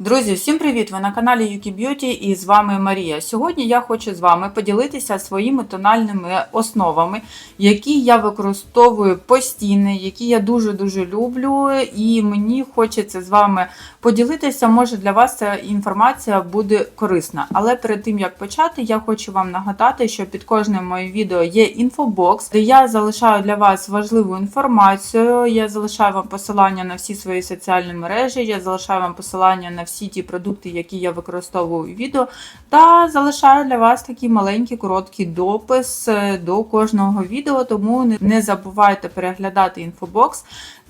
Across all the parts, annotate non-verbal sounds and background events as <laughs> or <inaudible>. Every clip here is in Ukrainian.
Друзі, всім привіт! Ви на каналі Yuki Beauty і з вами Марія. Сьогодні я хочу з вами поділитися своїми тональними основами, які я використовую постійно, які я дуже-дуже люблю, і мені хочеться з вами поділитися. Може для вас ця інформація буде корисна. Але перед тим як почати, я хочу вам нагадати, що під кожним моїм відео є інфобокс, де я залишаю для вас важливу інформацію. Я залишаю вам посилання на всі свої соціальні мережі, я залишаю вам посилання на всі ті продукти, які я використовую у відео, та залишаю для вас такий маленький короткий допис е, до кожного відео, тому не забувайте переглядати інфобокс.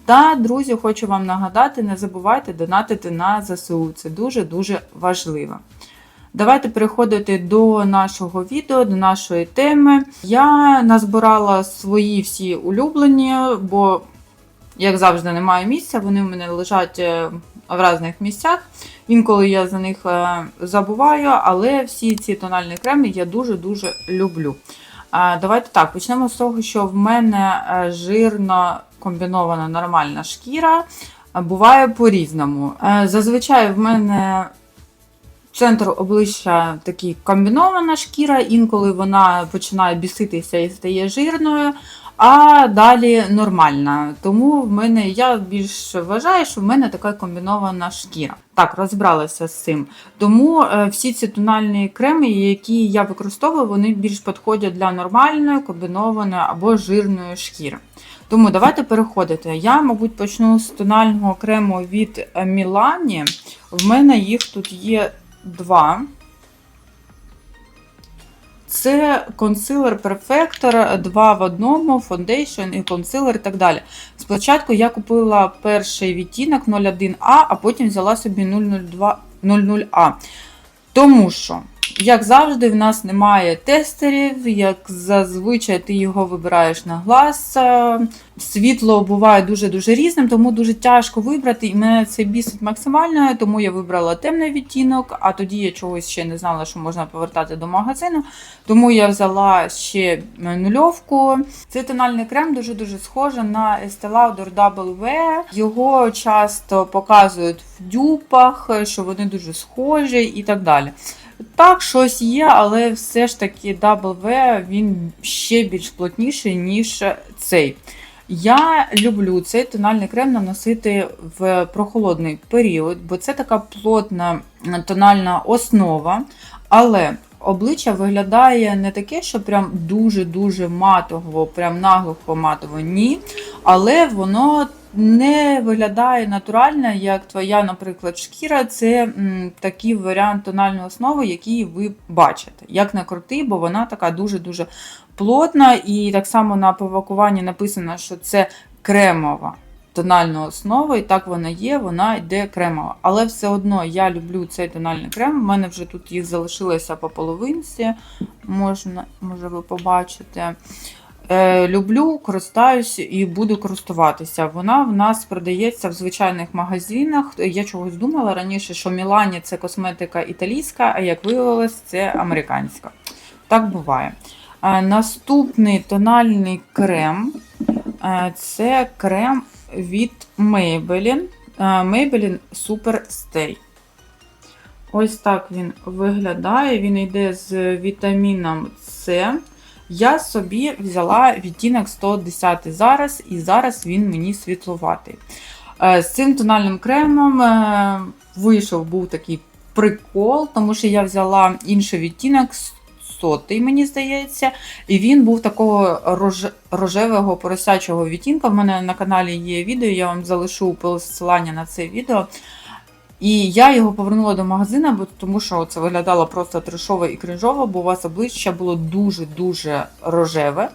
Та, друзі, хочу вам нагадати, не забувайте донатити на ЗСУ. Це дуже-дуже важливо. Давайте переходити до нашого відео, до нашої теми. Я назбирала свої всі улюблені, бо, як завжди, немає місця. Вони в мене лежать е, в різних місцях. Інколи я за них е, забуваю, але всі ці тональні креми я дуже-дуже люблю. Давайте так, почнемо з того, що в мене е, жирно комбінована нормальна шкіра. Буває по-різному. Зазвичай в мене центр обличчя такий комбінована шкіра, інколи вона починає біситися і стає жирною, а далі нормальна. Тому в мене я більш вважаю, що в мене така комбінована шкіра. Так, розібралася з цим. Тому е, всі ці тональні креми, які я використовую, вони більш підходять для нормальної, комбінованої або жирної шкіри. Тому давайте переходити. Я, мабуть, почну з тонального крему від Мілані. В мене їх тут є два. Це консилер Perfector 2 в одному, фондейшн і консилер і так далі. Спочатку я купила перший відтінок 01А, а потім взяла собі 002 00А. Тому що, як завжди, в нас немає тестерів, як зазвичай ти його вибираєш на глаз. Е, Світло буває дуже-дуже різним, тому дуже тяжко вибрати. І мене це бісить максимально, тому я вибрала темний відтінок, а тоді я чогось ще не знала, що можна повертати до магазину. Тому я взяла ще нульовку. Цей тональний крем дуже-дуже схожий на Estee Lauder W. Його часто показують в дюпах, що вони дуже схожі і так далі. Так, щось є, але все ж таки W він ще більш плотніший, ніж цей. Я люблю цей тональний крем наносити в прохолодний період, бо це така плотна тональна основа, але обличчя виглядає не таке, що прям дуже-дуже матово, прям наглухо матово, ні. Але воно не виглядає натурально, як твоя, наприклад, шкіра. Це м, такий варіант тональної основи, який ви бачите. Як не крути, бо вона така дуже-дуже плотна, і так само на пивакуванні написано, що це кремова тональна основа, і так вона є, вона йде кремова. Але все одно я люблю цей тональний крем. У мене вже тут їх залишилося по половинці, можна, може ви побачите. Е, люблю, користаюся і буду користуватися. Вона в нас продається в звичайних магазинах. Я чогось думала раніше, що Мілані це косметика італійська, а як виявилось, це американська. Так буває. Е, Наступний тональний крем е, це крем від Maybelline. Maybelline Super Stay. Ось так він виглядає. Він йде з вітаміном С. Я собі взяла відтінок 110 зараз, і зараз він мені світлуватий. Е, З цим тональним кремом е, вийшов був такий прикол, тому що я взяла інший відтінок, сотий, мені здається, і він був такого рож... рожевого поросячого відтінка. В мене на каналі є відео, я вам залишу посилання на це відео. І я його повернула до магазину, бо тому що це виглядало просто трешово і кринжово, бо у вас обличчя було дуже-дуже рожеве.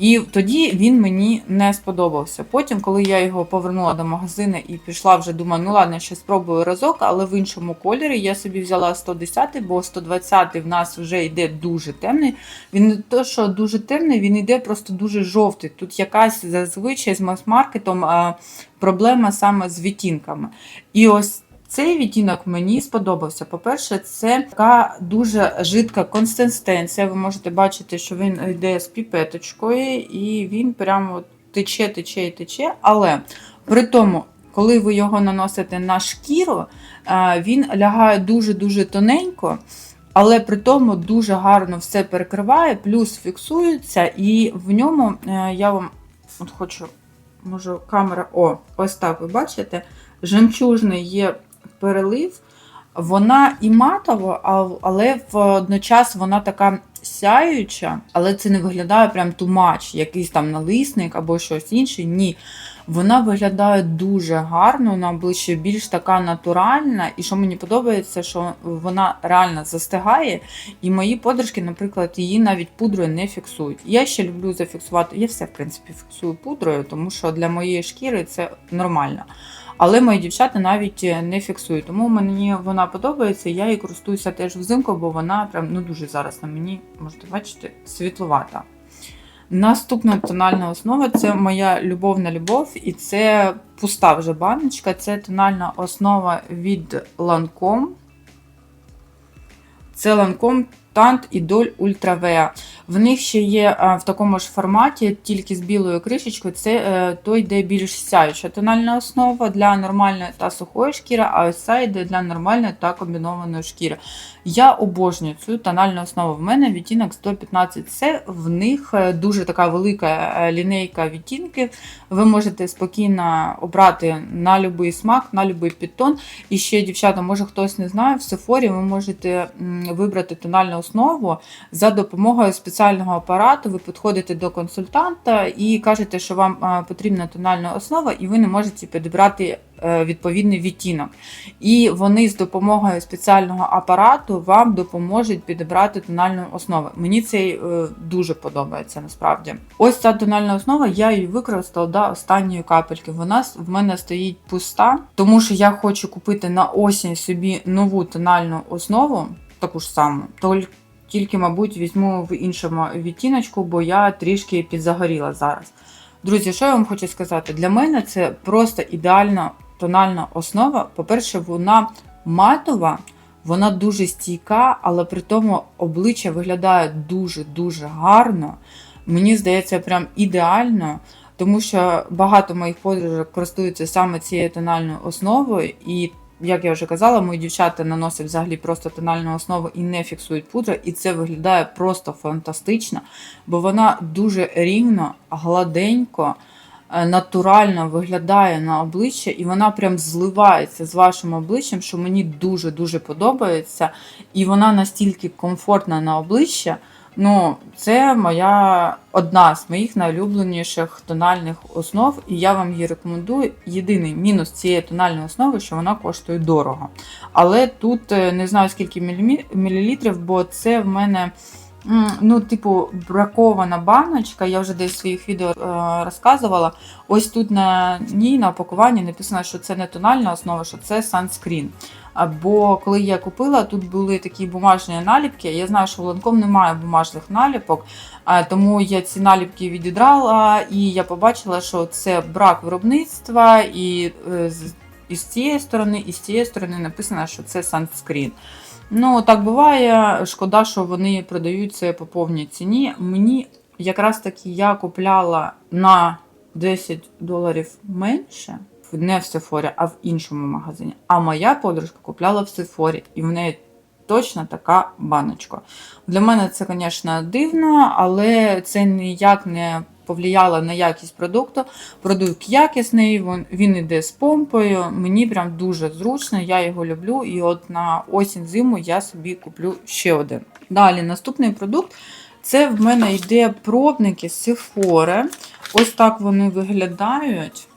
І тоді він мені не сподобався. Потім, коли я його повернула до магазину і пішла вже, думаю, ну ладно, ще спробую разок, але в іншому кольорі я собі взяла 110, бо 120 в нас вже йде дуже темний. Він не то, що дуже темний, він йде просто дуже жовтий. Тут якась зазвичай з мас-маркетом проблема саме з відтінками. І ось цей відтінок мені сподобався. По-перше, це така дуже жидка консистенція. Ви можете бачити, що він йде з піпеточкою, і він прямо тече, тече і тече. Але при тому коли ви його наносите на шкіру, е, він лягає дуже-дуже тоненько, але при тому дуже гарно все перекриває, плюс фіксується, і в ньому е, я вам от хочу, може, камера. О, ось так ви бачите, жемчужний є перелив. Вона і матова, але водночас вона така сяюча, але це не виглядає прям тумач, якийсь там налисник або щось інше. Ні. Вона виглядає дуже гарно на обличчі, більш така натуральна. І що мені подобається, що вона реально застигає. І мої подружки, наприклад, її навіть пудрою не фіксують. Я ще люблю зафіксувати. Я все, в принципі, фіксую пудрою, тому що для моєї шкіри це нормально. Але мої дівчата навіть не фіксують. Тому мені вона подобається. Я її користуюся теж взимку, бо вона прям ну дуже зараз на мені, можете бачити, світловата. Наступна тональна основа це моя любовна любов, і це пуста вже баночка. Це тональна основа від Lancome. Це Lancome Tant Idol Ultra V. В них ще є а, в такому ж форматі, тільки з білою кришечкою. Це е, то йде більш сяюча тональна основа для нормальної та сухої шкіри, а ось ця йде для нормальної та комбінованої шкіри. Я обожнюю цю тональну основу. В мене відтінок 115 це в них е, дуже така велика е, лінейка відтінків. Ви можете спокійно обрати на будь-який смак, на будь-який підтон. І ще, дівчата, може хтось не знає, в Сефорі ви можете вибрати тональну основу за допомогою спеціального апарату. Ви підходите до консультанта і кажете, що вам е, потрібна тональна основа, і ви не можете підібрати е, відповідний відтінок. І вони з допомогою спеціального апарату вам допоможуть підібрати тональну основу. Мені це е, дуже подобається насправді. Ось ця тональна основа, я її використала до останньої капельки. Вона в мене стоїть пуста, тому що я хочу купити на осінь собі нову тональну основу, таку ж саму. Тільки, мабуть, візьму в іншому відтіночку, бо я трішки підзагоріла зараз. Друзі, що я вам хочу сказати? Для мене це просто ідеальна тональна основа. По-перше, вона матова, вона дуже стійка, але при тому обличчя виглядає дуже-дуже гарно. Мені здається, прям ідеально, тому що багато моїх подружок користуються саме цією тональною основою. І, як я вже казала, мої дівчата наносять взагалі просто тональну основу і не фіксують пудру, і це виглядає просто фантастично, бо вона дуже рівно, гладенько е, натурально виглядає на обличчя, і вона прям зливається з вашим обличчям, що мені дуже-дуже подобається. І вона настільки комфортна на обличчя. Ну, це моя одна з моїх найулюбленіших тональних основ, і я вам її рекомендую. Єдиний мінус цієї тональної основи, що вона коштує дорого. Але тут е, не знаю скільки мілілітрів, бо це в мене ну, типу, бракована баночка. Я вже десь в своїх відео е, розказувала. Ось тут на ній на опакуванні написано, що це не тональна основа, що це санскрін. Бо коли я купила, тут були такі бумажні наліпки. Я знаю, що в Lancome немає бумажних наліпок, тому я ці наліпки відідрала, і я побачила, що це брак виробництва, е, і з цієї сторони, і з цієї сторони написано, що це санскрін. Ну, так буває. Шкода, що вони продаються по повній ціні. Мені якраз таки я купляла на 10 доларів менше. Не в Сефорі, а в іншому магазині. А моя подружка купляла в Сефорі, і в неї точно така баночка. Для мене це, звісно, дивно, але це ніяк не повлияло на якість продукту. Продукт якісний, він, він іде з помпою. Мені прям дуже зручно, я його люблю. І от на осінь зиму я собі куплю ще один. Далі, наступний продукт. Це в мене йде пробники з Sephora. Ось так вони виглядають.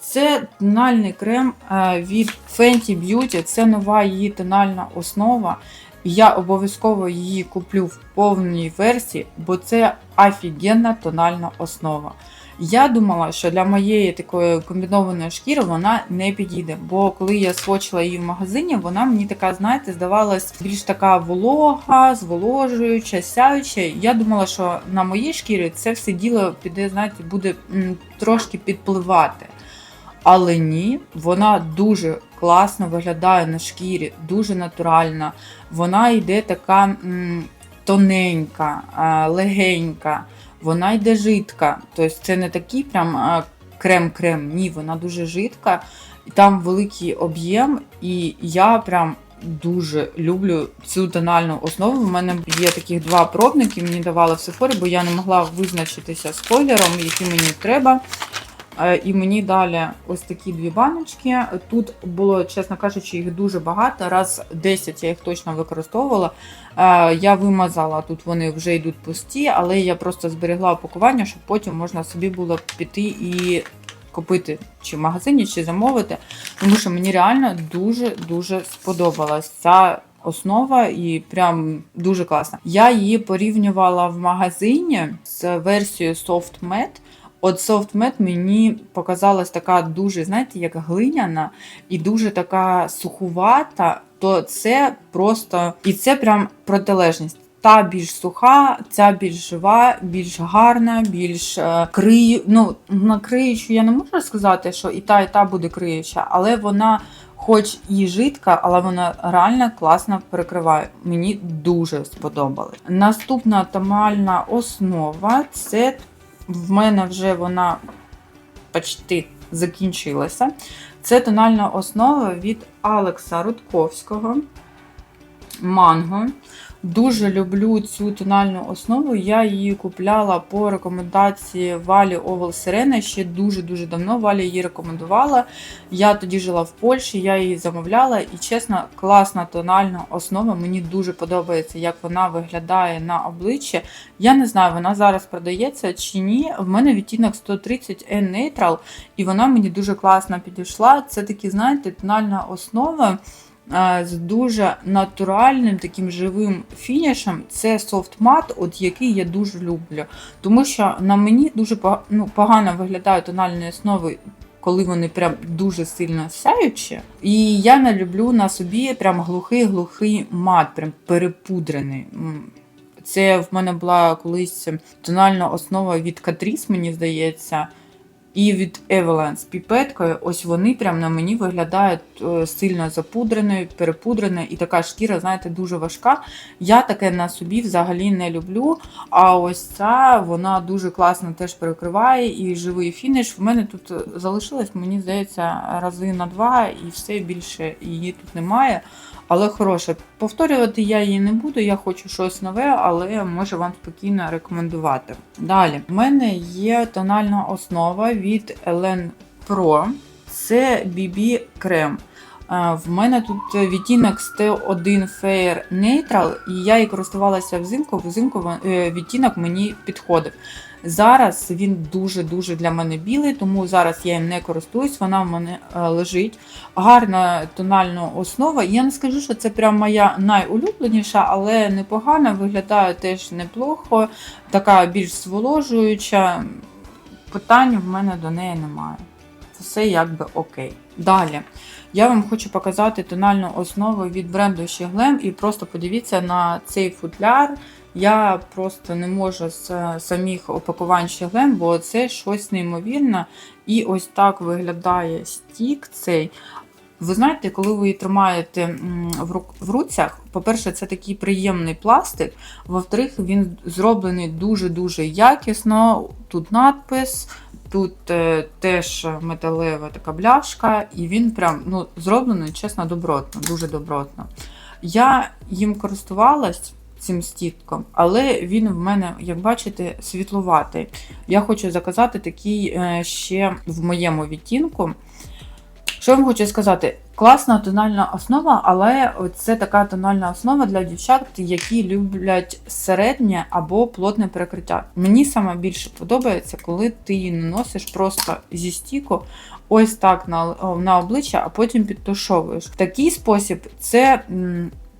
Це тональний крем е, від Fenty Beauty. Це нова її тональна основа. Я обов'язково її куплю в повній версії, бо це офігенна тональна основа. Я думала, що для моєї такої комбінованої шкіри вона не підійде. Бо коли я свочила її в магазині, вона мені така, знаєте, здавалась більш така волога, зволожуюча, сяюча. Я думала, що на моїй шкірі це все діло піде, знаєте, буде м, трошки підпливати. Але ні, вона дуже класно виглядає на шкірі, дуже натуральна. Вона йде така м, тоненька, легенька, вона йде жидка. Тобто це не такий прям крем-крем. Ні, вона дуже жидка, там великий об'єм, і я прям. Дуже люблю цю тональну основу. У мене є таких два пробники, мені давали в Сефорі, бо я не могла визначитися з кольором, який мені треба. Е, І мені далі ось такі дві баночки. Тут було, чесно кажучи, їх дуже багато. Раз 10 я їх точно використовувала. Е, Я вимазала, тут вони вже йдуть пусті, але я просто зберегла упакування, щоб потім можна собі було піти і купити чи в магазині, чи замовити. Тому що мені реально дуже-дуже сподобалась ця основа і прям дуже класна. Я її порівнювала в магазині з версією Soft Matte. От Soft мені показалась така дуже, знаєте, як глиняна і дуже така сухувата, то це просто і це прям протилежність. Та більш суха, ця більш жива, більш гарна, більш е, крию. Ну, на криючу я не можу сказати, що і та, і та буде криюча, але вона, хоч і жидка, але вона реально класно перекриває. Мені дуже сподобалось. Наступна томальна основа це в мене вже вона почти закінчилася. Це тональна основа від Алекса Рудковського. Манго. Дуже люблю цю тональну основу. Я її купляла по рекомендації Валі Овел Сирена. Ще дуже-дуже давно Валя її рекомендувала. Я тоді жила в Польщі, я її замовляла, і чесно, класна тональна основа. Мені дуже подобається, як вона виглядає на обличчі. Я не знаю, вона зараз продається чи ні. В мене відтінок 130 N Neutral, і вона мені дуже класно підійшла. Це такі, знаєте, тональна основа з дуже натуральним таким живим фінішем. Це софт-мат, от який я дуже люблю. Тому що на мені дуже ну, погано виглядають тональні основи. Коли вони прям дуже сильно сяючі. І я не люблю на собі прям глухий-глухий мат, прям перепудрений. Це в мене була колись тональна основа від Catrice, мені здається. І від Evelyn з піпеткою, ось вони прям на мені виглядають е, сильно запудреною, перепудреною, і така шкіра, знаєте, дуже важка. Я таке на собі взагалі не люблю. А ось ця вона дуже класно теж перекриває і живий фініш. В мене тут залишилось, мені здається, рази на два, і все більше її тут немає але хороше. Повторювати я її не буду, я хочу щось нове, але можу вам спокійно рекомендувати. Далі, в мене є тональна основа від Elen Pro. Це BB крем. В мене тут відтінок ST1 Fair Neutral, і я її користувалася взимку, взимку е, відтінок мені підходив. Зараз він дуже-дуже для мене білий, тому зараз я їм не користуюсь, вона в мене е, лежить. Гарна тональна основа. Я не скажу, що це прям моя найулюбленіша, але непогана, виглядає теж неплохо, така більш зволожуюча. Питань в мене до неї немає. Це все якби окей. Далі. Я вам хочу показати тональну основу від бренду Glam і просто подивіться на цей футляр. Я просто не можу з самих опакувань щеглем, бо це щось неймовірне. І ось так виглядає стік цей. Ви знаєте, коли ви її тримаєте в руцях, по-перше, це такий приємний пластик. Во-вторых, він зроблений дуже-дуже якісно. Тут надпис, тут е, теж металева така бляшка, і він прям ну, зроблений, чесно, добротно, дуже добротно. Я їм користувалась цим стітком, але він в мене, як бачите, світлуватий. Я хочу заказати такий е, ще в моєму відтінку. Що я вам хочу сказати? Класна тональна основа, але це така тональна основа для дівчат, які люблять середнє або плотне перекриття. Мені саме більше подобається, коли ти її наносиш просто зі стіку, ось так на на обличчя, а потім підтушовуєш. Такий спосіб це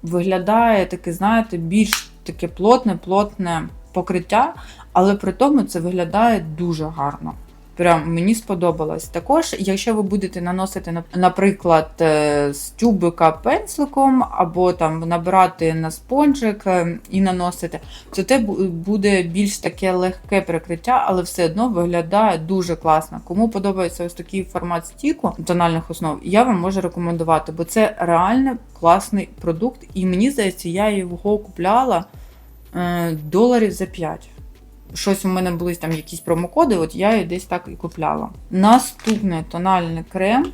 виглядає таке, знаєте, більш таке плотне, плотне покриття, але при тому це виглядає дуже гарно. Прям мені сподобалось. Також, якщо ви будете наносити, наприклад, е, з тюбика пензликом, або там набирати на спонжик е, і наносити, то це буде більш таке легке прикриття, але все одно виглядає дуже класно. Кому подобається ось такий формат стіку тональних основ, я вам можу рекомендувати, бо це реально класний продукт. І мені здається, я його купляла е, доларів за 5. Щось у мене були там якісь промокоди, от я її десь так і купляла. Наступний тональний крем.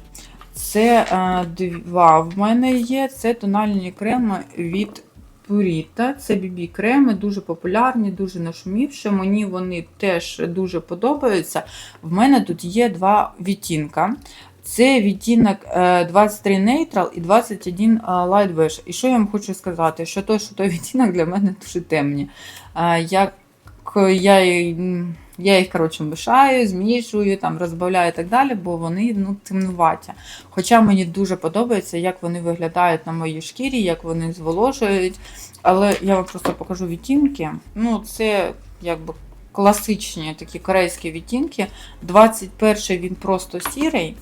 Це е, два в мене є. Це тональні креми від Purita. Це BB креми, дуже популярні, дуже нашумівші. Мені вони теж дуже подобаються. В мене тут є два відтінка. Це відтінок е, 23 Neutral і 21 е, Light Beige. І що я вам хочу сказати? Що той, що той <laughs> відтінок для мене дуже темні. Е, Як я, я їх коротше мішаю, змішую, там, розбавляю і так далі, бо вони ну, темнуваті. Хоча мені дуже подобається, як вони виглядають на моїй шкірі, як вони зволожують. Але я вам просто покажу відтінки. Ну, це якби класичні такі корейські відтінки. 21-й він просто сірий,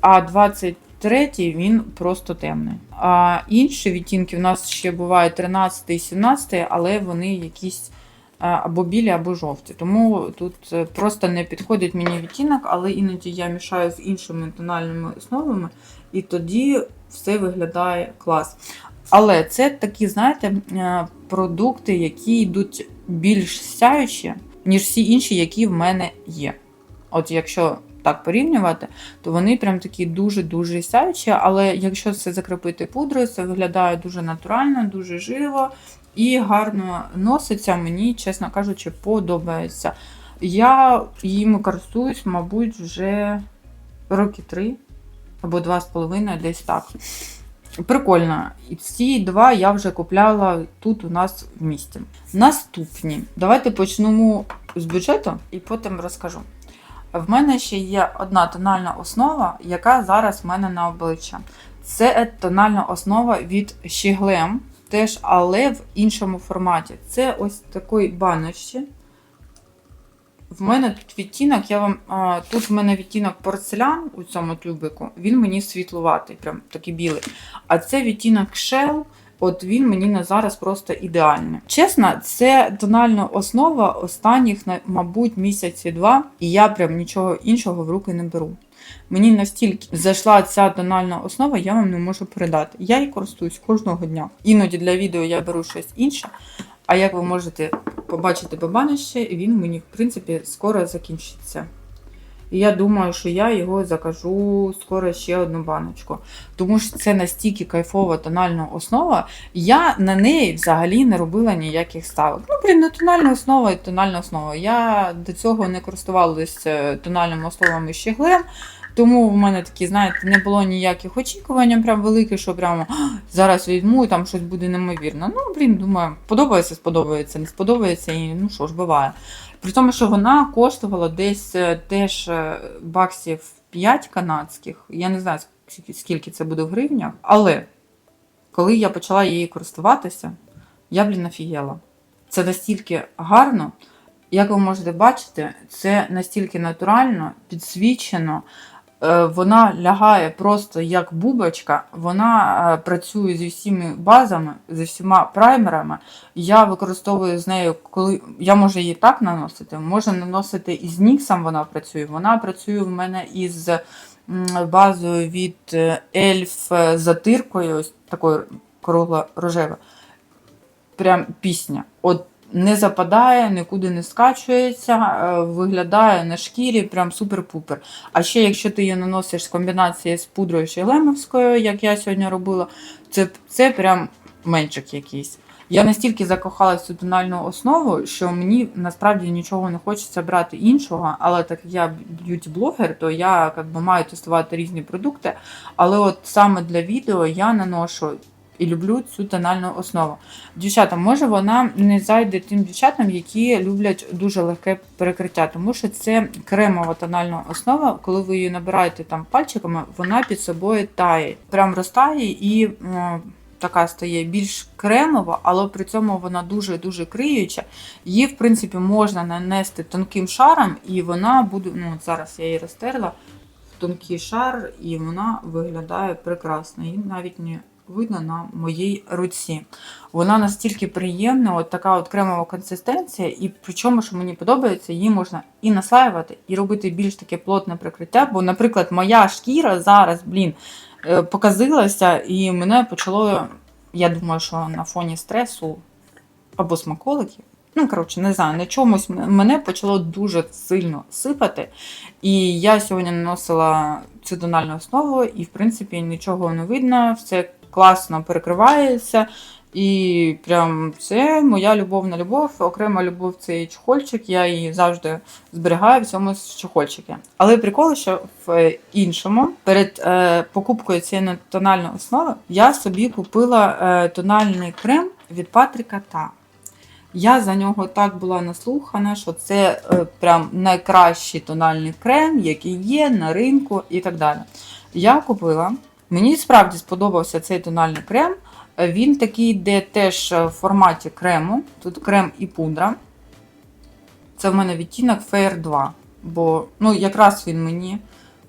а 23 він просто темний. А інші відтінки в нас ще бувають 13 і 17, але вони якісь або білі, або жовті. Тому тут е, просто не підходить мені відтінок, але іноді я мішаю з іншими тональними основами, і тоді все виглядає клас. Але це такі, знаєте, е, продукти, які йдуть більш сяючі, ніж всі інші, які в мене є. От якщо так порівнювати, то вони прям такі дуже-дуже сяючі, але якщо це закріпити пудрою, це виглядає дуже натурально, дуже живо і гарно носиться. Мені, чесно кажучи, подобається. Я їм користуюсь, мабуть, вже роки три або два з половиною, десь так. Прикольно. І ці два я вже купляла тут у нас в місті. Наступні. Давайте почнемо з бюджету і потім розкажу. В мене ще є одна тональна основа, яка зараз в мене на обличчя. Це тональна основа від Shiglem, теж, але в іншому форматі. Це ось такої баночці. В мене тут відтінок, я вам. А, тут в мене відтінок порцелян у цьому тюбику, він мені світлуватий, прям такий білий. А це відтінок Shell, от він мені на зараз просто ідеальний. Чесно, це тональна основа останніх, мабуть, місяці два, і я прям нічого іншого в руки не беру. Мені настільки зайшла ця тональна основа, я вам не можу передати. Я її користуюсь кожного дня. Іноді для відео я беру щось інше. А як ви можете побачити бабанище, він мені, в принципі, скоро закінчиться. І я думаю, що я його закажу скоро ще одну баночку. Тому що це настільки кайфова тональна основа. Я на неї взагалі не робила ніяких ставок. Ну, блін, ну тональна основа і тональна основа. Я до цього не користувалася тональними основами ще глем. Тому в мене такі, знаєте, не було ніяких очікувань, прям великих, що прямо зараз візьму там щось буде неймовірно. Ну, блін, думаю, подобається, сподобається, не сподобається, і ну що ж, буває. При тому, що вона коштувала десь е, теж баксів 5 канадських. Я не знаю, скільки це буде в гривнях, але коли я почала її користуватися, я, блін, офігела. Це настільки гарно. Як ви можете бачити, це настільки натурально, підсвічено. Е, Вона лягає просто як бубочка, вона е, працює зі всіма базами, зі всіма праймерами. Я використовую з нею, коли я можу її так наносити, можу наносити із Ніксом вона працює. Вона працює в мене із базою від е, ельф з затиркою, ось такою кругло рожева. Прям пісня. От не западає, нікуди не скачується, е, виглядає на шкірі, прям супер-пупер. А ще якщо ти її наносиш з комбінації з пудрою шелемовською, як я сьогодні робила, це, це прям менчик якийсь. Я настільки закохалася в цю тональну основу, що мені насправді нічого не хочеться брати іншого, але так як я б'юті-блогер, то я як би, маю тестувати різні продукти. Але от саме для відео я наношу і люблю цю тональну основу. Дівчата, може вона не зайде тим дівчатам, які люблять дуже легке перекриття, тому що це кремова тональна основа. Коли ви її набираєте там пальчиками, вона під собою тає. Прям розтає і така стає більш кремова, але при цьому вона дуже-дуже криюча. Її, в принципі, можна нанести тонким шаром, і вона буде. Ну, зараз я її розтерла тонкий шар, і вона виглядає прекрасно. Її навіть не видно на моїй руці. Вона настільки приємна, от така от кремова консистенція, і причому, що мені подобається, її можна і наслаювати, і робити більш таке плотне прикриття. Бо, наприклад, моя шкіра зараз, блін, е, показилася, і мене почало, я думаю, що на фоні стресу або смаколиків, Ну, коротше, не знаю, на чомусь мене почало дуже сильно сипати. І я сьогодні наносила цю тональну основу, і, в принципі, нічого не видно, все класно перекривається. І прям це моя любовна любов, окрема любов цей чохольчик. Я її завжди зберігаю в цьому чохольчику. Але прикол, що в іншому, перед е, покупкою цієї тональної основи, я собі купила е, тональний крем від Патріка Та. Я за нього так була наслухана, що це е, прям найкращий тональний крем, який є на ринку і так далі. Я купила. Мені справді сподобався цей тональний крем. Е, Він такий йде теж е, в форматі крему. Тут крем і пудра. Це в мене відтінок Fair 2. Бо ну, якраз він мені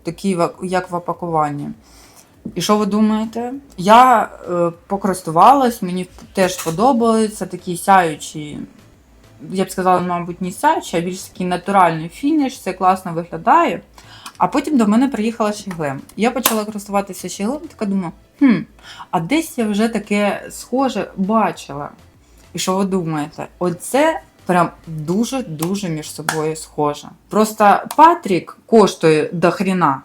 такий, як в опакуванні. І що ви думаєте? Я е, покористувалась, мені теж подобається такий сяючий, я б сказала, мабуть, не сяючий, а більш такий натуральний фініш, це класно виглядає. А потім до мене приїхала Щеглем. Я почала користуватися Щеглем, така думаю, хм, а десь я вже таке схоже бачила. І що ви думаєте? Оце прям дуже-дуже між собою схоже. Просто Патрік коштує до хріна.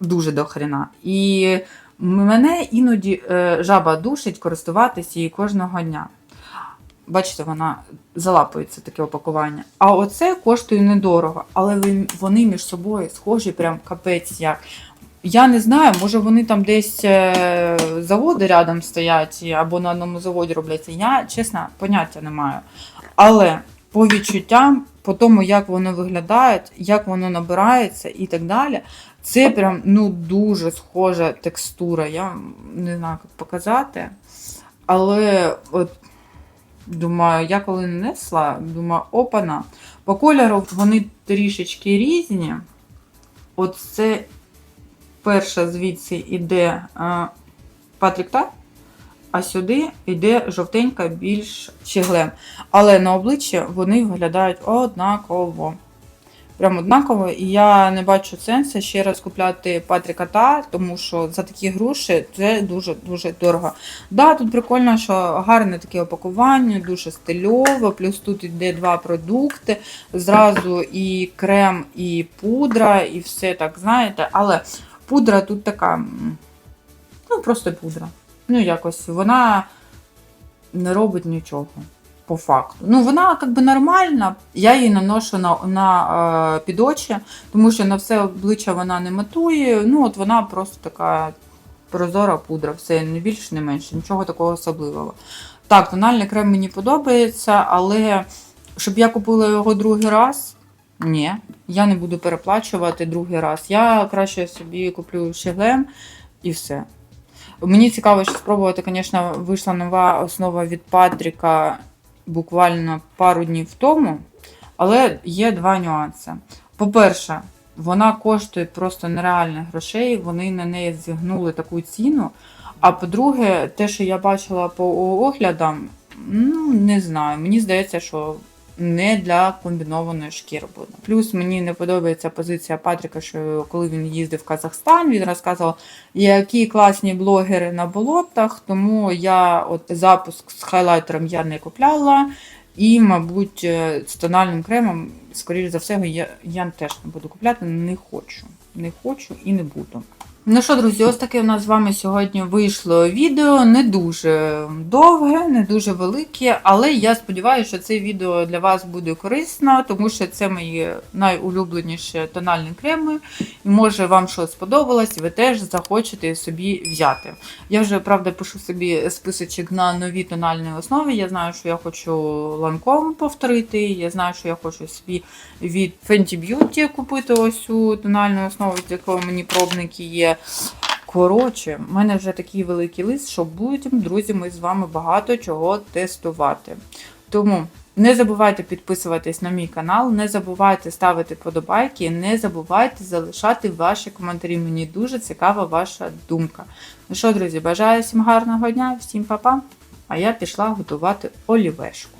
Дуже до хрена. І мене іноді е, жаба душить користуватися її кожного дня. Бачите, вона залапується таке опакування. А оце коштує недорого, але вони між собою схожі, прям капець як. Я не знаю, може вони там десь е, заводи рядом стоять або на одному заводі робляться. Я, чесно, поняття не маю. Але по відчуттям, по тому, як воно виглядає, як воно набирається і так далі, це прям ну, дуже схожа текстура. Я не знаю, як показати. Але от думаю, я коли нанесла, думаю, опана. По кольору вони трішечки різні. От це перша звідси йде а, Патрік Та, а сюди йде жовтенька більш щеглем. Але на обличчя вони виглядають однаково. Прям однаково, і я не бачу сенсу ще раз купляти Патріка Та, тому що за такі гроші це дуже-дуже дорого. Да, тут прикольно, що гарне таке опакування, дуже стильово, плюс тут йде два продукти. Зразу і крем, і пудра, і все так, знаєте. Але пудра тут така, ну просто пудра. Ну, якось вона не робить нічого. По факту. Ну, вона як би нормальна. Я її наношу на, на е, під очі, тому що на все обличчя вона не матує. Ну, от вона просто така прозора пудра, все не більше, не менше, нічого такого особливого. Так, тональний крем мені подобається, але щоб я купила його другий раз, ні, я не буду переплачувати другий раз. Я краще собі куплю щеглем і все. Мені цікаво, що спробувати, звісно, вийшла нова основа від Патріка буквально пару днів тому, але є два нюанси. По-перше, вона коштує просто нереальних грошей, вони на неї зігнули таку ціну. А по-друге, те, що я бачила по оглядам, ну не знаю, мені здається, що не для комбінованої шкіри буде. Плюс мені не подобається позиція Патріка, що коли він їздив в Казахстан, він розказував, які класні блогери на болотах, тому я от запуск з хайлайтером я не купляла. І, мабуть, е, з тональним кремом, скоріш за все, я, я теж не буду купляти, не хочу. Не хочу і не буду. Ну що, друзі, ось таке у нас з вами сьогодні вийшло відео. Не дуже довге, не дуже велике, але я сподіваюся, що це відео для вас буде корисно, тому що це мої найулюбленіші тональні креми. І може вам щось сподобалось, ви теж захочете собі взяти. Я вже, правда, пишу собі списочок на нові тональні основи. Я знаю, що я хочу ланком повторити. Я знаю, що я хочу собі від Fenty Beauty купити ось цю тональну основу, з якого мені пробники є. Коротше, в мене вже такий великий лист, що будемо, друзі, ми з вами багато чого тестувати. Тому не забувайте підписуватись на мій канал, не забувайте ставити подобайки, не забувайте залишати ваші коментарі. Мені дуже цікава ваша думка. Ну що, друзі, бажаю всім гарного дня, всім па-па, А я пішла готувати олівешку.